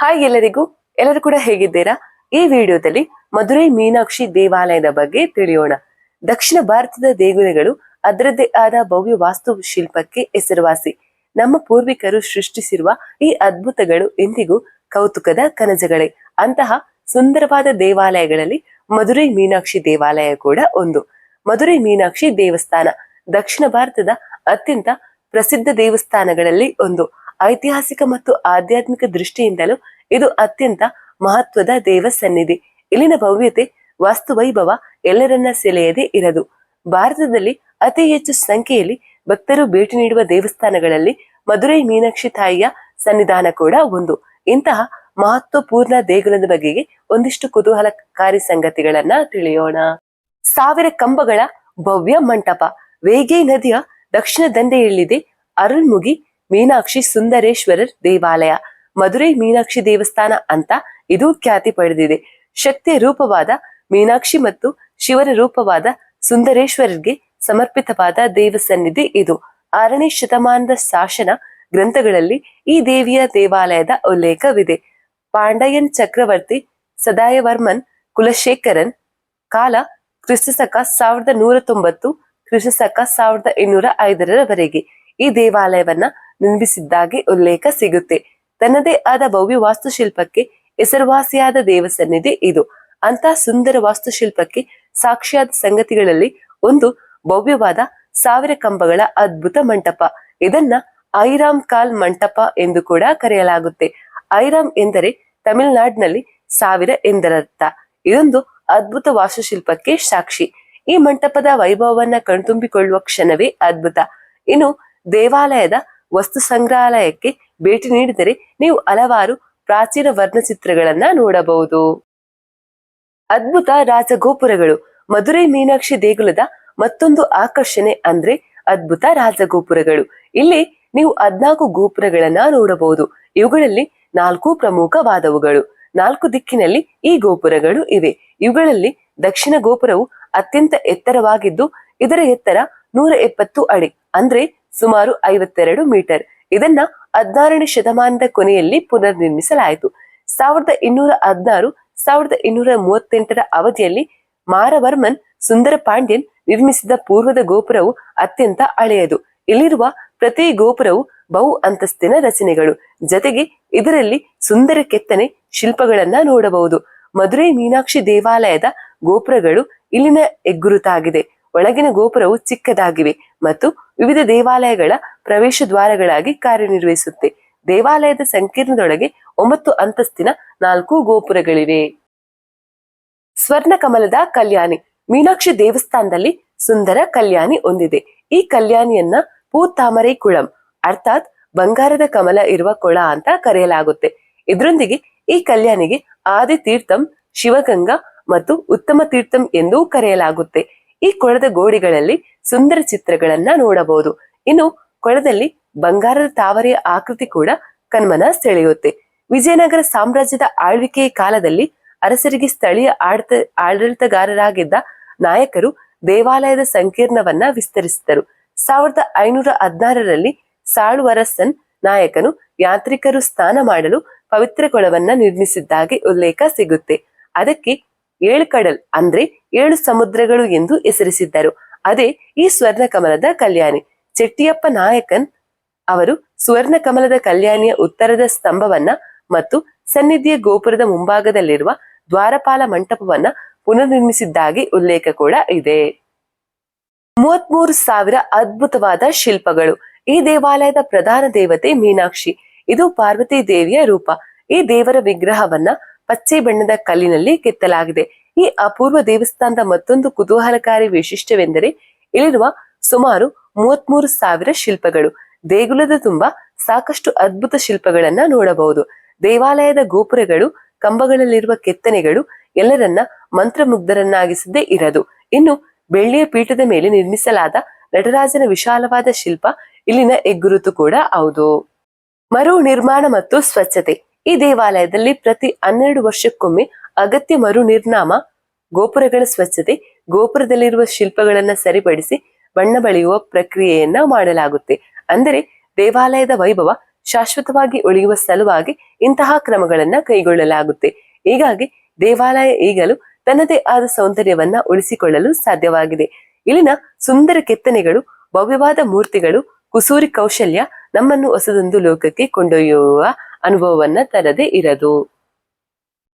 Hi ಎಲ್ಲರಿಗೂ. ಎಲ್ಲರೂ ಕೂಡ ಹೇಗಿದ್ದೀರಾ? ಈ ವಿಡಿಯೋದಲ್ಲಿ ಮಧುರೈ ಮೀನಾಕ್ಷಿ ದೇವಾಲಯದ ಬಗ್ಗೆ ತಿಳಿಯೋಣ. ದಕ್ಷಿಣ ಭಾರತದ ದೇಗುಲಗಳು ಅದರದ್ದೇ ಆದ ಭವ್ಯ ವಾಸ್ತು ಶಿಲ್ಪಕ್ಕೆ ಹೆಸರುವಾಸಿ. ನಮ್ಮ ಪೂರ್ವಿಕರು ಸೃಷ್ಟಿಸಿರುವ ಈ ಅದ್ಭುತಗಳು ಎಂದಿಗೂ ಕೌತುಕದ ಕನಜಗಳೇ ಅಂತಹ ಸುಂದರವಾದ ದೇವಾಲಯಗಳಲ್ಲಿ ಮಧುರೈ ಮೀನಾಕ್ಷಿ ದೇವಾಲಯ ಕೂಡ ಒಂದು. ಮಧುರೈ ಮೀನಾಕ್ಷಿ ದೇವಸ್ಥಾನ ದಕ್ಷಿಣ ಭಾರತದ ಅತ್ಯಂತ ಪ್ರಸಿದ್ಧ ದೇವಸ್ಥಾನಗಳಲ್ಲಿ ಒಂದು. ಐತಿಹಾಸಿಕ ಮತ್ತು ಆಧ್ಯಾತ್ಮಿಕ ದೃಷ್ಟಿಯಿಂದಲೂ ಇದು ಅತ್ಯಂತ ಮಹತ್ವದ ದೇವ ಸನ್ನಿಧಿ ಇಲ್ಲಿನ ಭವ್ಯತೆ ವಾಸ್ತು ವೈಭವ ಎಲ್ಲರನ್ನ ಸೆಳೆಯದೆ ಇರದು. ಭಾರತದಲ್ಲಿ ಅತಿ ಹೆಚ್ಚು ಸಂಖ್ಯೆಯಲ್ಲಿ ಭಕ್ತರು ಭೇಟಿ ನೀಡುವ ದೇವಸ್ಥಾನಗಳಲ್ಲಿ ಮಧುರೈ ಮೀನಾಕ್ಷಿ ತಾಯಿಯ ಸನ್ನಿಧಾನ ಕೂಡ ಒಂದು. ಇಂತಹ ಮಹತ್ವಪೂರ್ಣ ದೇಗುಲದ ಬಗೆಗೆ ಒಂದಿಷ್ಟು ಕುತೂಹಲಕಾರಿ ಸಂಗತಿಗಳನ್ನ ತಿಳಿಯೋಣ. ಸಾವಿರ ಕಂಬಗಳ ಭವ್ಯ ಮಂಟಪ. ವೇಗೈ ನದಿಯ ದಕ್ಷಿಣ ದಂಡೆಯಲ್ಲಿದೆ ಅರುಳ್ಮುಗಿ ಮೀನಾಕ್ಷಿ ಸುಂದರೇಶ್ವರರ್ ದೇವಾಲಯ. ಮಧುರೈ ಮೀನಾಕ್ಷಿ ದೇವಸ್ಥಾನ ಅಂತ ಇದು ಖ್ಯಾತಿ ಪಡೆದಿದೆ. ಶಕ್ತಿಯ ರೂಪವಾದ ಮೀನಾಕ್ಷಿ ಮತ್ತು ಶಿವರ ರೂಪವಾದ ಸುಂದರೇಶ್ವರರ್ಗೆ ಸಮರ್ಪಿತವಾದ ದೇವಸನ್ನಿಧಿ ಇದು. ಆರನೇ ಶತಮಾನದ ಶಾಸನ ಗ್ರಂಥಗಳಲ್ಲಿ ಈ ದೇವಿಯ ದೇವಾಲಯದ ಉಲ್ಲೇಖವಿದೆ. ಪಾಂಡಯನ್ ಚಕ್ರವರ್ತಿ ಸದಾಯವರ್ಮನ್ ಕುಲಶೇಖರನ್ ಕಾಲ ಕ್ರಿಸ್ತಸಕ ಸಾವಿರದ ನೂರ ತೊಂಬತ್ತು ಕ್ರಿಸ್ತಕ ಸಾವಿರದ ಇನ್ನೂರ ಐದರವರೆಗೆ ಈ ದೇವಾಲಯವನ್ನ ನಿರ್ಮಿಸಿದ್ದಾಗಿ ಉಲ್ಲೇಖ ಸಿಗುತ್ತೆ. ತನ್ನದೇ ಆದ ಭವ್ಯ ವಾಸ್ತುಶಿಲ್ಪಕ್ಕೆ ಹೆಸರುವಾಸಿಯಾದ ದೇವಸನ್ನಿಧಿ ಇದು. ಅಂತ ಸುಂದರ ವಾಸ್ತುಶಿಲ್ಪಕ್ಕೆ ಸಾಕ್ಷಿಯಾದ ಸಂಗತಿಗಳಲ್ಲಿ ಒಂದು ಭವ್ಯವಾದ ಸಾವಿರ ಕಂಬಗಳ ಅದ್ಭುತ ಮಂಟಪ. ಇದನ್ನ ಐರಾಮ್ ಕಾಲ್ ಮಂಟಪ ಎಂದು ಕೂಡ ಕರೆಯಲಾಗುತ್ತೆ. ಐರಾಮ್ ಎಂದರೆ ತಮಿಳುನಾಡಿನಲ್ಲಿ ಸಾವಿರ ಎಂದರರ್ಥ. ಇದೊಂದು ಅದ್ಭುತ ವಾಸ್ತುಶಿಲ್ಪಕ್ಕೆ ಸಾಕ್ಷಿ. ಈ ಮಂಟಪದ ವೈಭವವನ್ನ ಕಣ್ತುಂಬಿಕೊಳ್ಳುವ ಕ್ಷಣವೇ ಅದ್ಭುತ. ಇನ್ನು ದೇವಾಲಯದ ವಸ್ತು ಸಂಗ್ರಹಾಲಯಕ್ಕೆ ಭೇಟಿ ನೀಡಿದರೆ ನೀವು ಹಲವಾರು ಪ್ರಾಚೀನ ವರ್ಣಚಿತ್ರಗಳನ್ನ ನೋಡಬಹುದು. ಅದ್ಭುತ ರಾಜಗೋಪುರಗಳು, ಮಧುರೈ ಮೀನಾಕ್ಷಿ ದೇಗುಲದ ಮತ್ತೊಂದು ಆಕರ್ಷಣೆ ಅಂದ್ರೆ ಅದ್ಭುತ ರಾಜಗೋಪುರಗಳು. ಇಲ್ಲಿ ನೀವು ಹದ್ನಾಲ್ಕು ಗೋಪುರಗಳನ್ನ ನೋಡಬಹುದು. ಇವುಗಳಲ್ಲಿ ನಾಲ್ಕು ಪ್ರಮುಖವಾದವುಗಳು. ನಾಲ್ಕು ದಿಕ್ಕಿನಲ್ಲಿ ಈ ಗೋಪುರಗಳು ಇವೆ. ಇವುಗಳಲ್ಲಿ ದಕ್ಷಿಣ ಗೋಪುರವು ಅತ್ಯಂತ ಎತ್ತರವಾಗಿದ್ದು, ಇದರ ಎತ್ತರ ನೂರ ಎಪ್ಪತ್ತು ಅಡಿ. ಅಂದ್ರೆ ಸುಮಾರು ಐವತ್ತೆರಡು ಮೀಟರ್. ಇದನ್ನ ಹದಿನಾರನೇ ಶತಮಾನದ ಕೊನೆಯಲ್ಲಿ ಪುನರ್ ನಿರ್ಮಿಸಲಾಯಿತು ಸಾವಿರದ ಇನ್ನೂರ ಹದಿನಾರು, ಸಾವಿರದ ಇನ್ನೂರ ಮೂವತ್ತೆಂಟರ ಅವಧಿಯಲ್ಲಿ ಮಾರವರ್ಮನ್ ಸುಂದರ ಪಾಂಡ್ಯನ್ ನಿರ್ಮಿಸಿದ ಪೂರ್ವದ ಗೋಪುರವು ಅತ್ಯಂತ ಹಳೆಯದು. ಇಲ್ಲಿರುವ ಪ್ರತಿ ಗೋಪುರವು ಬಹು ಅಂತಸ್ತಿನ ರಚನೆಗಳು. ಜತೆಗೆ ಇದರಲ್ಲಿ ಸುಂದರ ಕೆತ್ತನೆ ಶಿಲ್ಪಗಳನ್ನ ನೋಡಬಹುದು. ಮಧುರೈ ಮೀನಾಕ್ಷಿ ದೇವಾಲಯದ ಗೋಪುರಗಳು ಇಲ್ಲಿನ ಹೆಗ್ಗುರುತಾಗಿದೆ ಒಳಗಿನ ಗೋಪುರವು ಚಿಕ್ಕದಾಗಿವೆ ಮತ್ತು ವಿವಿಧ ದೇವಾಲಯಗಳ ಪ್ರವೇಶ ದ್ವಾರಗಳಾಗಿ ಕಾರ್ಯನಿರ್ವಹಿಸುತ್ತೆ. ದೇವಾಲಯದ ಸಂಕೀರ್ಣದೊಳಗೆ ಒಂಬತ್ತು ಅಂತಸ್ತಿನ ನಾಲ್ಕು ಗೋಪುರಗಳಿವೆ. ಸ್ವರ್ಣ ಕಮಲದ ಕಲ್ಯಾಣಿ. ಮೀನಾಕ್ಷಿ ದೇವಸ್ಥಾನದಲ್ಲಿ ಸುಂದರ ಕಲ್ಯಾಣಿ ಹೊಂದಿದೆ. ಈ ಕಲ್ಯಾಣಿಯನ್ನ ಪೂತಾಮರೈ ಕುಳಂ ಅರ್ಥಾತ್ ಬಂಗಾರದ ಕಮಲ ಇರುವ ಕೊಳ ಅಂತ ಕರೆಯಲಾಗುತ್ತೆ. ಇದರೊಂದಿಗೆ ಈ ಕಲ್ಯಾಣಿಗೆ ಆದಿ ತೀರ್ಥಂ ಶಿವಗಂಗಾ ಮತ್ತು ಉತ್ತಮ ತೀರ್ಥಂ ಎಂದೂ ಕರೆಯಲಾಗುತ್ತೆ. ಈ ಕೊಳದ ಗೋಡೆಗಳಲ್ಲಿ ಸುಂದರ ಚಿತ್ರಗಳನ್ನ ನೋಡಬಹುದು. ಇನ್ನು ಕೊಳದಲ್ಲಿ ಬಂಗಾರದ ತಾವರೆಯ ಆಕೃತಿ ಕೂಡ ಕಣ್ಮನ ಸೆಳೆಯುತ್ತೆ. ವಿಜಯನಗರ ಸಾಮ್ರಾಜ್ಯದ ಆಳ್ವಿಕೆಯ ಕಾಲದಲ್ಲಿ ಅರಸರಿಗೆ ಸ್ಥಳೀಯ ಆಡತ, ಆಡಳಿತಗಾರರಾಗಿದ್ದ ನಾಯಕರು ದೇವಾಲಯದ ಸಂಕೀರ್ಣವನ್ನ ವಿಸ್ತರಿಸಿದರು. ಸಾವಿರದ ಐನೂರ ಹದಿನಾರರಲ್ಲಿ ಸಾಳುವರಸನ್ ನಾಯಕನು ಯಾತ್ರಿಕರು ಸ್ನಾನ ಮಾಡಲು ಪವಿತ್ರ ಕೊಳವನ್ನ ನಿರ್ಮಿಸಿದ್ದಾಗಿ ಉಲ್ಲೇಖ ಸಿಗುತ್ತೆ. ಅದಕ್ಕೆ ಏಳು ಕಡಲ್ ಅಂದ್ರೆ ಏಳು ಸಮುದ್ರಗಳು ಎಂದು ಹೆಸರಿಸಿದ್ದರು. ಅದೇ ಈ ಸ್ವರ್ಣ ಕಮಲದ ಕಲ್ಯಾಣಿ. ಚೆಟ್ಟಿಯಪ್ಪ ನಾಯಕನ್ ಅವರು ಸುವರ್ಣ ಕಮಲದ ಕಲ್ಯಾಣಿಯ ಉತ್ತರದ ಸ್ತಂಭವನ್ನ ಮತ್ತು ಸನ್ನಿಧಿಯ ಗೋಪುರದ ಮುಂಭಾಗದಲ್ಲಿರುವ ದ್ವಾರಪಾಲ ಮಂಟಪವನ್ನ ಪುನರ್ನಿರ್ಮಿಸಿದ್ದಾಗಿ ಉಲ್ಲೇಖ ಕೂಡ ಇದೆ. ಮೂವತ್ಮೂರು ಸಾವಿರ ಅದ್ಭುತವಾದ ಶಿಲ್ಪಗಳು. ಈ ದೇವಾಲಯದ ಪ್ರಧಾನ ದೇವತೆ ಮೀನಾಕ್ಷಿ. ಇದು ಪಾರ್ವತಿ ದೇವಿಯ ರೂಪ. ಈ ದೇವರ ವಿಗ್ರಹವನ್ನ ಪಚ್ಚೆ ಬಣ್ಣದ ಕಲ್ಲಿನಲ್ಲಿ ಕೆತ್ತಲಾಗಿದೆ. ಈ ಅಪೂರ್ವ ದೇವಸ್ಥಾನದ ಮತ್ತೊಂದು ಕುತೂಹಲಕಾರಿ ವೈಶಿಷ್ಟ್ಯವೆಂದರೆ ಇಲ್ಲಿರುವ ಸುಮಾರು ಮೂವತ್ಮೂರು ಸಾವಿರ ಶಿಲ್ಪಗಳು. ದೇಗುಲದ ತುಂಬಾ ಸಾಕಷ್ಟು ಅದ್ಭುತ ಶಿಲ್ಪಗಳನ್ನ ನೋಡಬಹುದು. ದೇವಾಲಯದ ಗೋಪುರಗಳು, ಕಂಬಗಳಲ್ಲಿರುವ ಕೆತ್ತನೆಗಳು ಎಲ್ಲರನ್ನ ಮಂತ್ರಮುಗ್ಧರನ್ನಾಗಿಸದೇ ಇರದು. ಇನ್ನು ಬೆಳ್ಳಿಯ ಪೀಠದ ಮೇಲೆ ನಿರ್ಮಿಸಲಾದ ನಟರಾಜನ ವಿಶಾಲವಾದ ಶಿಲ್ಪ ಇಲ್ಲಿನ ಹೆಗ್ಗುರುತು ಕೂಡ ಹೌದು. ಮರು ನಿರ್ಮಾಣ ಮತ್ತು ಸ್ವಚ್ಛತೆ. ಈ ದೇವಾಲಯದಲ್ಲಿ ಪ್ರತಿ ಹನ್ನೆರಡು ವರ್ಷಕ್ಕೊಮ್ಮೆ ಅಗತ್ಯ ಮರು ನಿರ್ನಾಮ ಗೋಪುರಗಳ ಸ್ವಚ್ಛತೆ, ಗೋಪುರದಲ್ಲಿರುವ ಶಿಲ್ಪಗಳನ್ನ ಸರಿಪಡಿಸಿ ಬಣ್ಣ ಬಳಿಯುವ ಪ್ರಕ್ರಿಯೆಯನ್ನ ಮಾಡಲಾಗುತ್ತೆ. ಅಂದರೆ ದೇವಾಲಯದ ವೈಭವ ಶಾಶ್ವತವಾಗಿ ಉಳಿಯುವ ಸಲುವಾಗಿ ಇಂತಹ ಕ್ರಮಗಳನ್ನ ಕೈಗೊಳ್ಳಲಾಗುತ್ತೆ. ಹೀಗಾಗಿ ದೇವಾಲಯ ಈಗಲೂ ತನ್ನದೇ ಆದ ಸೌಂದರ್ಯವನ್ನ ಉಳಿಸಿಕೊಳ್ಳಲು ಸಾಧ್ಯವಾಗಿದೆ. ಇಲ್ಲಿನ ಸುಂದರ ಕೆತ್ತನೆಗಳು, ಭವ್ಯವಾದ ಮೂರ್ತಿಗಳು, ಕುಸೂರಿ ಕೌಶಲ್ಯ ನಮ್ಮನ್ನು ಹೊಸದೊಂದು ಲೋಕಕ್ಕೆ ಕೊಂಡೊಯ್ಯುವ ಅನುಭವವನ್ನ ತರದೇ ಇರದು.